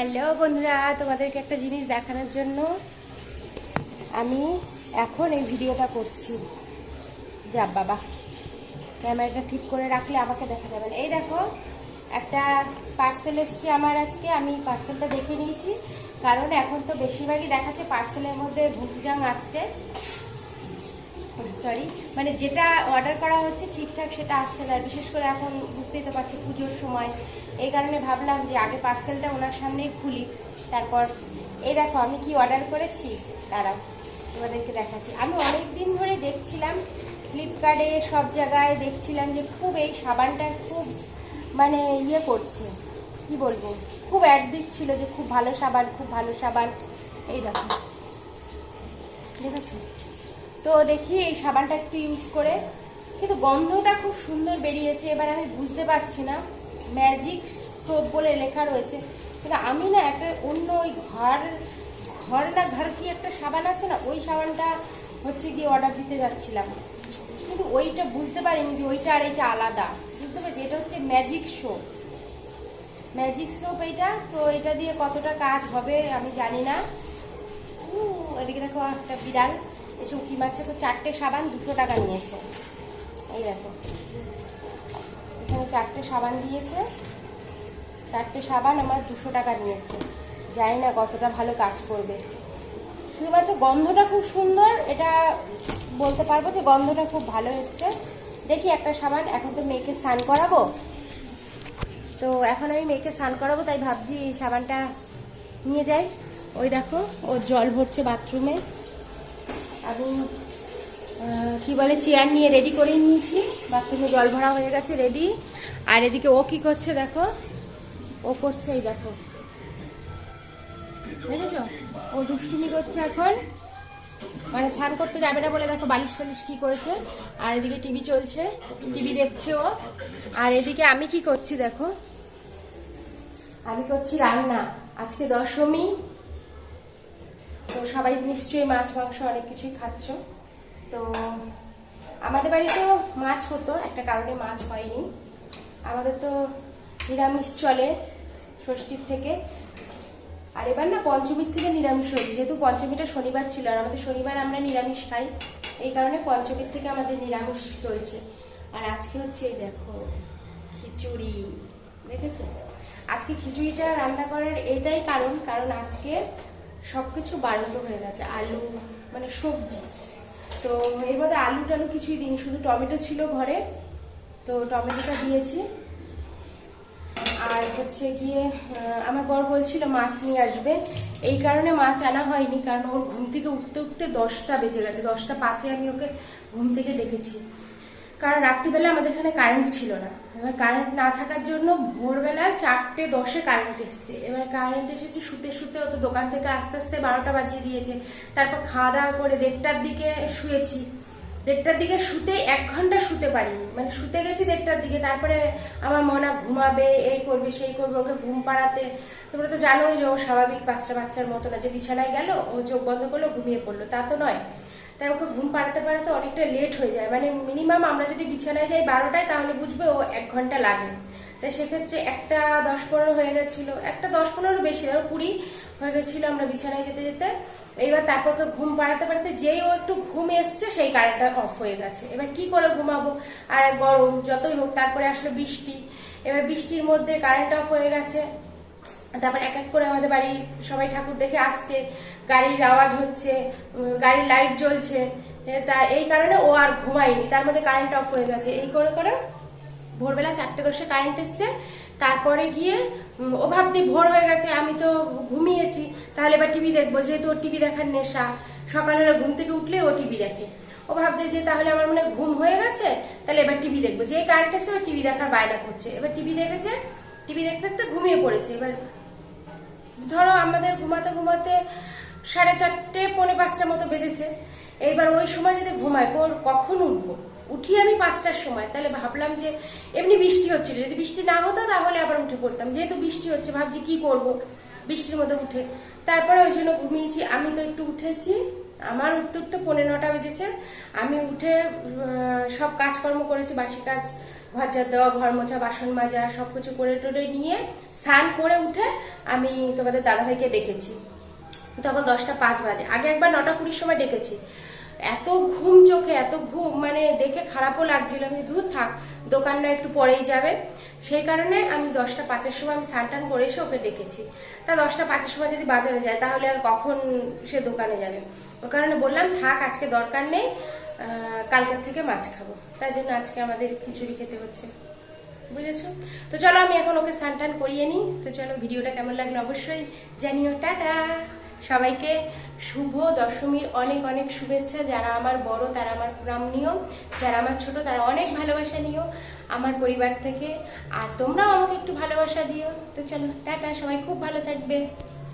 Hello বন্ধুরা, তোমাদেরকে একটা জিনিস দেখানোর জন্য আমি এখন এই ভিডিওটা করছি। যা বাবা, ক্যামেরাটা ঠিক করে রাখলে আমাকে দেখা যাবে। এই দেখো, একটা পার্সেল এসছে আমার আজকে, আমি পার্সেলটা দেখে নিয়েছি। কারণ এখন তো বেশিরভাগই দেখাচ্ছে পার্সেলের মধ্যে ভুটজাং আসছে। সরি মানে যেটা অর্ডার করা হচ্ছে ঠিকঠাক সেটা আসছে না। বিশেষ করে এখন বুঝতেই তো পারছি পুজোর সময়। এই কারণে ভাবলাম যে আগে পার্সেলটা ওনার সামনেই খুলি। তারপর এই দেখো, আমি কি অর্ডার করেছি? দাঁড়াও, তোমাদেরকে দেখাচ্ছি। আমি অনেক দিন ধরে দেখছিলাম ফ্লিপকার্টে সব জায়গায় দেখছিলাম যে খুব এই সাবানটা খুব মানে ইয়ে করছে। কি বলব? খুব অ্যাড দিচ্ছিল যে খুব ভালো সাবান, খুব ভালো সাবান। এই দেখো, দেখেছ? তো দেখি এই সাবানটা একটু ইউজ করে। কিন্তু গন্ধটা খুব সুন্দর বেরিয়েছে, এবার আমি বুঝতে পারছি না। ম্যাজিক সোপ বলে লেখা রয়েছে। কিন্তু আমি না একটা অন্য ওই ঘর ঘর না ঘর কি একটা সাবান আছে না, ওই সাবানটা হচ্ছে গিয়ে অর্ডার দিতে যাচ্ছিলাম। কিন্তু ওইটা বুঝতে পারিনি যে ওইটা আর এইটা আলাদা। বুঝতে পারছি? এটা হচ্ছে ম্যাজিক সোপ ম্যাজিক সোপ এইটা, তো এটা দিয়ে কতটা কাজ হবে আমি জানি না। এদিকে দেখো একটা বিড়াল। উঁকি মারছে তো চারটে সাবান দুশো টাকা নিয়েছে। এই দেখো। এখানে চারটে সাবান দিয়েছে। চারটে সাবান আমার দুশো টাকা নিয়েছে। জানি না কতটা ভালো কাজ করবে। শুধুমাত্র গন্ধটা খুব সুন্দর, এটা বলতে পারব যে গন্ধটা খুব ভালো এসছে। দেখি একটা সাবান, এখন তো মেয়েকে স্নান করাবো। তো এখন আমি মেয়েকে স্নান করাবো, তাই ভাবছি সাবানটা নিয়ে যাই। ওই দেখো ও জল ভরছে বাথরুমে। আমি কি বলে চেয়ার নিয়ে রেডি করে নিয়েছি। বাথরুমে জল ভরা হয়ে গেছে রেডি আর এদিকে ও কি করছে দেখো? ও করছে এই দেখো। দেখেছ? ও দুষ্টুমি করছে এখন। মানে স্নান করতে যাবে না বলে দেখো বালিশ টালিশ কি করেছে। আর এদিকে টিভি চলছে। টিভি দেখছে ও। আর এদিকে আমি কি করছি দেখো? আমি করছি রান্না। আজকে দশমী। তো সবাই নিশ্চয়ই মাছ, মাংস অনেক কিছুই খাচ্ছ। তো আমাদের বাড়িতেও মাছ হতো, একটা কারণে মাছ হয়নি। আমাদের তো নিরামিষ চলে ষষ্ঠীর থেকে। আর এবার না পঞ্চমীর থেকে নিরামিষ হয়েছে, যেহেতু পঞ্চমীটা শনিবার ছিল, আর আমাদের শনিবার আমরা নিরামিষ খাই। এই কারণে পঞ্চমীর থেকে আমাদের নিরামিষ চলছে। আর আজকে হচ্ছে এই দেখো, খিচুড়ি, দেখেছ? আজকে খিচুড়িটা রান্না করার এটাই কারণ কারণ আজকে সবকিছু বাড়ন্ত হয়ে গেছে, আলু মানে সবজি। তো এর মধ্যে আলু টালু কিছুই দিন শুধু টমেটো ছিল ঘরে। তো টমেটোটা দিয়েছি। আর হচ্ছে গিয়ে আমার বর বলছিল মাছ নিয়ে আসবে। এই কারণে মাছ আনা হয়নি, কারণ ওর ঘুম থেকে উঠতে উঠতে দশটা বেজে গেছে। দশটা পাঁচে আমি ওকে ঘুম থেকে ডেকেছি। কারণ রাত্রিবেলা আমাদের এখানে কারেন্ট ছিল না। এবার কারেন্ট না থাকার জন্য ভোরবেলা চারটে দশে কারেন্ট এসছে। এবার কারেন্ট এসেছে শুতে শুতে ও তো দোকান থেকে আস্তে আস্তে বারোটা বাজিয়ে দিয়েছে। তারপর খাওয়া দাওয়া করে দেড়টার দিকে শুয়েছি। দেড়টার দিকে শুতে এক ঘণ্টা শুতে পারিনি। মানে শুতে গেছি দেড়টার দিকে। তারপরে আমার মনে ঘুমাবে, এই করবে, সেই করবে, ওকে ঘুম পাড়াতে। তোমরা তো জানোই যে ও স্বাভাবিক বাচ্চা বাচ্চার মতো না। যে বিছানায় গেল, ও চোখ বন্ধ করল, ঘুমিয়ে পড়ল। তা তো নয়। তাই ওকে ঘুম পাড়াতে পাড়াতে অনেকটা লেট হয়ে যায়। মানে মিনিমাম আমরা যদি বিছানায় যাই বারোটায়, তাহলে বুঝবে ও এক ঘণ্টা লাগে। তাই সেক্ষেত্রে একটা দশ পনেরো হয়ে গেছিল। একটা দশ পনেরো বেশি ধরো কুড়ি হয়ে গেছিল আমরা বিছানায় যেতে যেতে। এইবার তারপর ওকে ঘুম পাড়াতে পাড়াতে যেই ও একটু ঘুম এসছে, সেই কারেন্টটা অফ হয়ে গেছে। এবার কি করে ঘুমাবো? আর গরম, যতই হোক, তারপরে আসলো বৃষ্টি। এবার বৃষ্টির মধ্যে কারেন্ট অফ হয়ে গেছে। তারপর এক এক করে আমাদের বাড়ি সবাই ঠাকুর দেখে আসছে, গাড়ির আওয়াজ হচ্ছে গাড়ির লাইট জ্বলছে। তা এই কারণে ও আর ঘুমায়নি, তার মধ্যে কারেন্ট অফ হয়ে গেছে। এই করে করে ভোরবেলা চারটে দশে কারেন্ট এসছে, তারপরে গিয়ে ও ভাবছে ভোর হয়ে গেছে, আমি তো ঘুমিয়েছি। তাহলে এবার টিভি দেখব, যেহেতু ওর টিভি দেখার নেশা সকালবেলা ঘুম থেকে উঠলে ও টিভি দেখে। ও ভাবছে যে তাহলে আমার মনে ঘুম হয়ে গেছে, তাহলে এবার টিভি দেখব। যে কারেন্ট এসে ও টিভি দেখার বায়না করছে। এবার টিভি দেখেছে টিভি দেখতে দেখতে ঘুমিয়ে পড়েছে। এবার ধরো আমাদের ঘুমাতে ঘুমাতে সাড়ে চারটে, পৌনে পাঁচটা মতো বেজেছে। এইবার ওই সময় যদি ঘুমায় পর কখন উঠবো? উঠি আমি পাঁচটার সময়, তাহলে ভাবলাম যে এমনি বৃষ্টি হচ্ছিল। যদি বৃষ্টি না হতো, তাহলে আবার উঠে পড়তাম। যেহেতু বৃষ্টি হচ্ছে, ভাবছি কি করব বৃষ্টির মধ্যে উঠে। তারপরে ওই জন্য ঘুমিয়েছি। আমি তো একটু উঠেছি। আমার উঠতে উঠতে পৌনে নটা বেজেছে। আমি উঠে সব কাজকর্ম করেছি, বাসি কাজ ঘর দেওয়া, ঘর মোছা, বাসন মাজা সব কিছু করে টোরে নিয়ে স্নান করে উঠে আমি তোমাদের দাদাভাইকে ডেকেছি। তখন দশটা পাঁচ বাজে। আগে একবার নটা কুড়ির সময় ডেকেছি। এত ঘুম চোখে, এত ঘুম মানে দেখে খারাপও লাগছিল। আমি দূর থাক, দোকান না একটু পরেই যাবে। সেই কারণে আমি দশটা পাঁচের সময় আমি স্নান করে এসে ওকে ডেকেছি। তা দশটা পাঁচের সময় যদি বাজারে যায়, তাহলে আর কখন সে দোকানে যাবে? ওই কারণে বললাম, থাক, আজকে দরকার নেই। কালকের থেকে মাছ খাব। তাই জন্য আজকে আমাদের খিচুড়ি খেতে হচ্ছে। বুঝেছ? তো চলো আমি এখন ওকে স্নান টান করিয়ে নিই। তো চলো ভিডিওটা কেমন লাগল অবশ্যই জানিও। টাটা! সবাইকে শুভ দশমীর অনেক অনেক শুভেচ্ছা। যারা আমার বড়, তারা আমার প্রণাম নিও। যারা আমার ছোট, তারা অনেক ভালোবাসা নিও। আমার পরিবার থেকে। আর তোমরাও আমাকে একটু ভালোবাসা দিও। তো চলো, টাটা! সবাই খুব ভালো থাকবে।